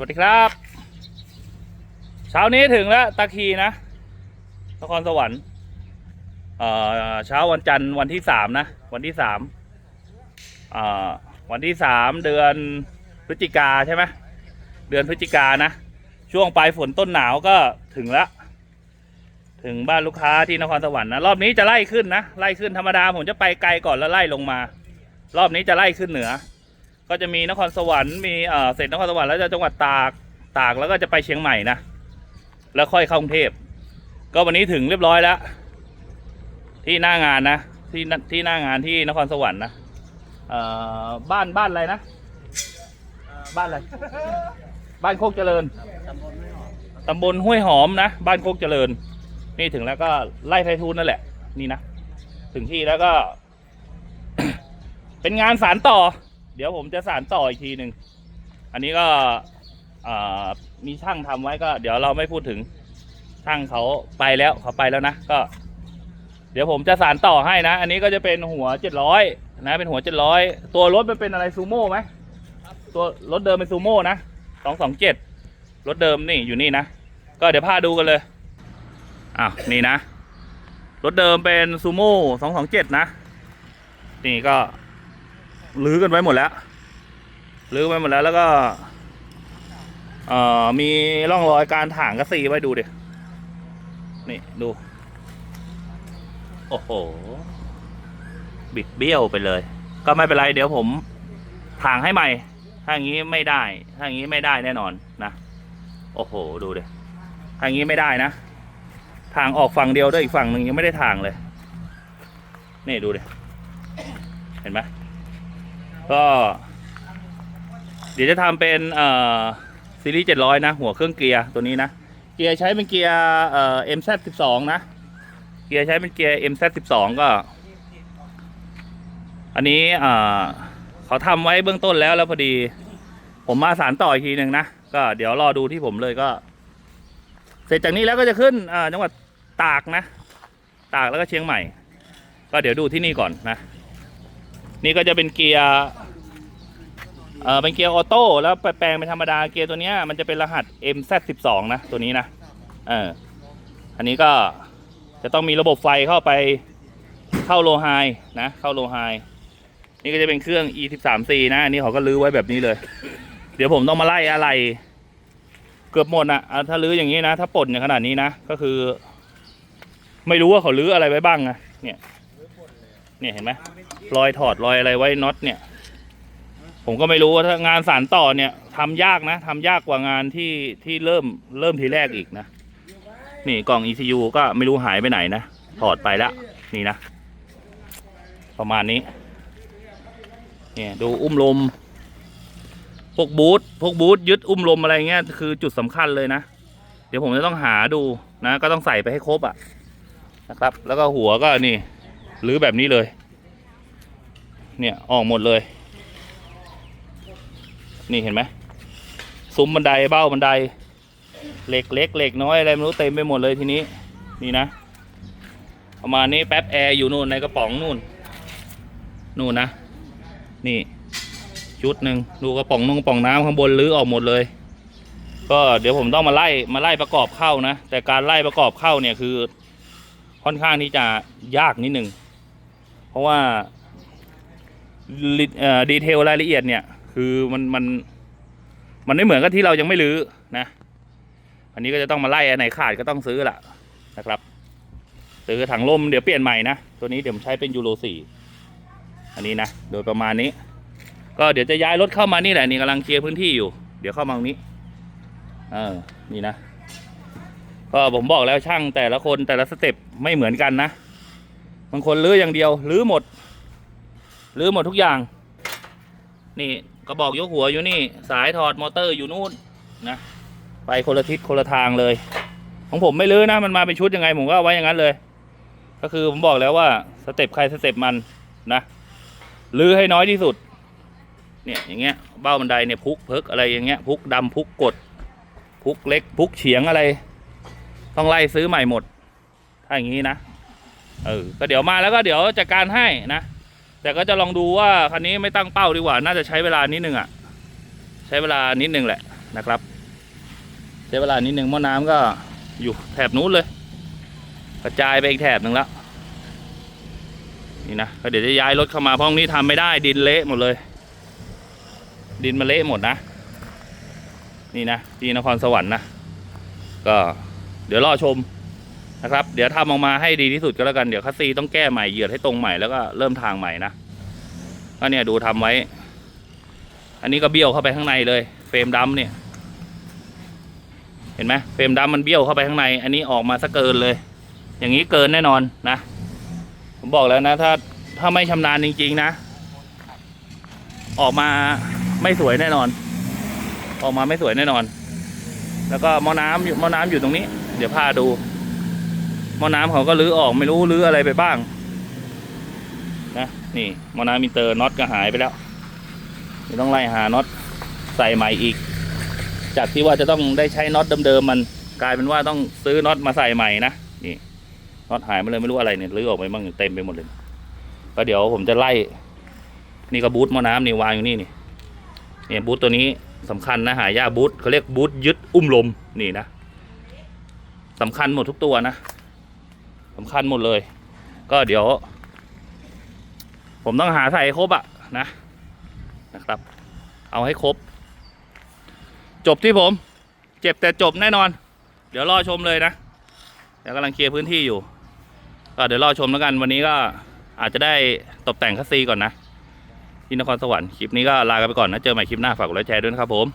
วัสดีครับ เช้านี้ถึงแล้วตะคีนะนครสวรรค์เอ่อเช้าวันจันทร์วันที่สามนะ วันที่สามเอ่อวันที่สามเดือนพฤศจิกาใช่ไหมเดือนพฤศจิกานะ ช่วงปลายฝนต้นหนาวก็ถึงแล้วถึงบ้านลูกค้าที่นครสวรรค์นะรอบนี้จะไล่ขึ้นนะไล่ขึ้นธรรมดาผมจะไปไกลก่อนแล้วไล่ลงมา รอบนี้จะไล่ขึ้นเหนือ ก็จะมีนครสวรรค์มีเอ่อเสร็จนครสวรรค์แล้วจะจังหวัดตากตากแล้วก็จะไปเชียงใหม่นะแล้วค่อยเข้ากรุงเทพก็วันนี้ถึงเรียบร้อยแล้ว ที่หน้างานนะที่นที่หน้างานที่นครสวรรค์นะเอ่อบ้านบ้านอะไรนะบ้านอะไรบ้านโคกเจริญตำบลห้วยหอมนะ บ้านโคกเจริญ นี่ถึงแล้วก็ไล่ไททูนนั่นแหละ นี่นะ ถึงที่แล้วก็ เป็นงานสารต่อ ดี๋ยวผมจะสารต่ออีกทีหนึ่ง อันนี้ก็มีช่างทำไว้ก็ เดี๋ยวเราไม่พูดถึงช่างเขาไปแล้วเขาไปแล้วนะก็ เดี๋ยวผมจะสารต่อให้นะ อันนี้ก็จะเป็นหัวเจ็ดร้อยนะเป็นหัวเจ็ดร้อยตัวรถมันเป็นอะไรซูโม่ไหมตัวรถเดิมเป็นซูโม่นะสองสองเจ็ดรถเดิมนี่อยู่นี่นะ ก็เดี๋ยวพาดูกันเลยอ้าวนี่นะ รถเดิมเป็นซูโม่สองสองเจ็ดนะ นี่ก็ ลื้อกันไว้หมดแล้วลื้อไว้หมดแล้วแล้วก็เอ่อมีร่องรอยการถางกระสีไว้ดูดินี่ดู โอ้โห บิดเบี้ยวไปเลย ก็ไม่เป็นไร เดี๋ยวผมถางให้ใหม่ ถ้าอย่างนี้ไม่ได้ ถ้าอย่างนี้ไม่ได้แน่นอนนะ โอ้โห ดูดิถ้าอย่างนี้ไม่ได้นะทางออกฝั่งเดียวด้วยอีกฝั่งหนึ่งยังไม่ได้ทางเลย นี่ดูดิ เห็นไหม ก็ เดี๋ยวจะทำเป็นเอ่อซีรีส์เจ็ดร้อยนะ หัวเครื่องเกียร์ตัวนี้นะ เกียร์ใช้เป็นเกียร์เอ่อ MZ สิบสองนะ เกียร์ใช้เป็นเกียร์ MZ สิบสองก็ อันนี้เอ่อเขาทำไว้เบื้องต้นแล้วแล้วพอดี ผมมาสารต่ออีกทีหนึ่งนะ ก็เดี๋ยวรอดูที่ผมเลยก็ เสร็จจากนี้แล้วก็จะขึ้นเอ่อจังหวัดตากนะ ตากแล้วก็เชียงใหม่ ก็เดี๋ยวดูที่นี่ก่อนนะ นี่ก็จะเป็นเกียร์ เออเป็นเกียร์ออโต้แล้วไปแปลงเป็นธรรมดาเกียร์ตัวเนี้ยมันจะเป็นรหัส MZ12 นะตัวนี้นะเอออันนี้ก็จะต้องมีระบบไฟเข้าไปเข้าโลไฮนะเข้าโลไฮนี่ก็จะเป็นเครื่อง E13C นะอันนี้เขาก็ลื้อไว้แบบนี้เลย เดี๋ยวผมต้องมาไล่อะไร เกือบหมดอะอะถ้าลื้ออย่างนี้นะ ถ้าปลดอย่างขนาดนี้นะ ก็คือ ไม่รู้ว่าเขาลื้ออะไรไว้บ้างนะเนี่ยเนี่ยเห็นไหมรอยถอดรอยอะไรไว้น็อตเนี่ย ผมก็ไม่รู้ว่าถ้างานสารต่อเนี่ยทำยากนะทำยากกว่างานที่ที่เริ่มเริ่มทีแรกอีกนะ นี่กล่อง ECU ก็ไม่รู้หายไปไหนนะ ถอดไปแล้วนี่นะ ประมาณนี้ เนี่ยดูอุ้มลม พวกบูทพวกบูทยึดอุ้มลมอะไรเงี้ยคือจุดสำคัญเลยนะ เดี๋ยวผมจะต้องหาดูนะ ก็ต้องใส่ไปให้ครบอะนะครับ แล้วก็หัวก็นี่หรือแบบนี้เลย เนี่ยออกหมดเลย นี่เห็นไหมซุ้มบันไดเบ้าบันได เหล็กเล็กเหล็กน้อยอะไรไม่รู้เต็มไปหมดเลยทีนี้ นี่นะประมาณนี้แป๊บแอร์อยู่นู่นในกระป๋องนู่น นู่นนะ นี่ชุดหนึ่งดูกระป๋องนุ่งกระป๋องน้ำข้างบนรื้อออกหมดเลย ก็เดี๋ยวผมต้องมาไล่มาไล่ประกอบเข้านะ แต่การไล่ประกอบเข้าเนี่ยคือ ค่อนข้างที่จะยากนิดหนึ่งเพราะว่าดีเทลรายละเอียดเนี่ย คือมันมันมันไม่เหมือนกับที่เรายังไม่รื้อนะ อันนี้ก็จะต้องมาไล่อันไหนขาดก็ต้องซื้อละนะครับซื้อถังลมเดี๋ยวเปลี่ยนใหม่นะ ตัวนี้เดี๋ยวผมใช้เป็นยูโรสี่อันนี้นะ โดยประมาณนี้ ก็เดี๋ยวจะย้ายรถเข้ามานี่แหละนี่กำลังเคลียร์พื้นที่อยู่ เดี๋ยวเข้ามาตรงนี้ เออ นี่นะ ก็ผมบอกแล้วช่างแต่ละคนแต่ละสเต็ปไม่เหมือนกันนะ บางคนรื้ออย่างเดียวรื้อหมดรื้อหมดทุกอย่าง นี่กระบอกยกหัวอยู่นี่ สายถอดมอเตอร์อยู่นู่นนะ ไปคนละทิศคนละทางเลย ของผมไม่รื้อนะมันมาเป็นชุดยังไงผมก็เอาไว้อย่างนั้นเลย ก็คือผมบอกแล้วว่าสเต็ปใครสเต็ปมันนะรื้อให้น้อยที่สุด เนี่ยอย่างเงี้ยเบ้าบันไดเนี่ยพุกเพิกอะไรอย่างเงี้ยพุกดำพุกกดพุกเล็กพุกเฉียงอะไร ต้องไล่ซื้อใหม่หมด ถ้าอย่างนี้นะเออก็เดี๋ยวมาแล้วก็เดี๋ยวจัดการให้นะ แต่ก็จะลองดูว่าคันนี้ไม่ตั้งเป้าดีกว่า น่าจะใช้เวลานิดนึงอะ ใช้เวลานิดนึงแหละนะครับ ใช้เวลานิดนึงหม้อน้ำก็อยู่แถบนู้นเลย กระจายไปอีกแถบหนึ่งแล้วนี่นะก็เดี๋ยวจะย้ายรถเข้ามาเพราะตรงนี้ทำไม่ได้ดินเละหมดเลย ดินมันเละหมดนะ นี่นะที่นครสวรรค์นะก็เดี๋ยวรอชม นะครับ เดี๋ยวทำออกมาให้ดีที่สุดก็แล้วกัน เดี๋ยวคัสซีต้องแก้ใหม่เหยียดให้ตรงใหม่แล้วก็เริ่มทางใหม่นะก็เนี่ยดูทำไว้ อันนี้ก็เบี้ยวเข้าไปข้างในเลย เฟรมดำเนี่ย เห็นไหมเฟรมดำมันเบี้ยวเข้าไปข้างใน อันนี้ออกมาซะเกินเลย อย่างนี้เกินแน่นอนนะ ผมบอกแล้วนะ ถ้าถ้าไม่ชำนาญจริง ๆ นะ ออกมาไม่สวยแน่นอน ออกมาไม่สวยแน่นอน แล้วก็มอน้ำอยู่หมอน้ำอยู่ตรงนี้ เดี๋ยวพาดู หม้อน้ำเขาก็รื้อออกไม่รู้รื้ออะไรไปบ้าง นะนี่หม้อน้ำมิเตอร์น็อตก็หายไปแล้วเดี๋ยวต้องไล่หาน็อตใส่ใหม่อีก จากที่ว่าจะต้องได้ใช้น็อตเดิมๆมันกลายเป็นว่าต้องซื้อน็อตมาใส่ใหม่นะนี่น็อตหายมาเลยไม่รู้อะไรเนี่ยรื้อออกไปบ้างเต็มไปหมดเลยก็เดี๋ยวผมจะไล่ นี่ก็บูทหม้อน้ำนี่วางอยู่นี่นี่เนี่ยบูทตัวนี้สำคัญนะหายากบูทเขาเรียกบูทยึดอุ้มลมนี่นะสำคัญหมดทุกตัวนะ สำคัญหมดเลย ก็เดี๋ยว ผมต้องหาใส่ครบอะนะนะครับ เอาให้ครบ จบที่ผม เจ็บแต่จบแน่นอน เดี๋ยวรอชมเลยนะเดี๋ยวกำลังเคลียร์พื้นที่อยู่ ก็เดี๋ยวรอชมแล้วกันวันนี้ก็อาจจะได้ตกแต่งคัสซีก่อนนะที่นครสวรรค์คลิปนี้ก็ลากันไปก่อนนะ เจอใหม่คลิปหน้าฝากกดไลค์แชร์ด้วยนะครับผม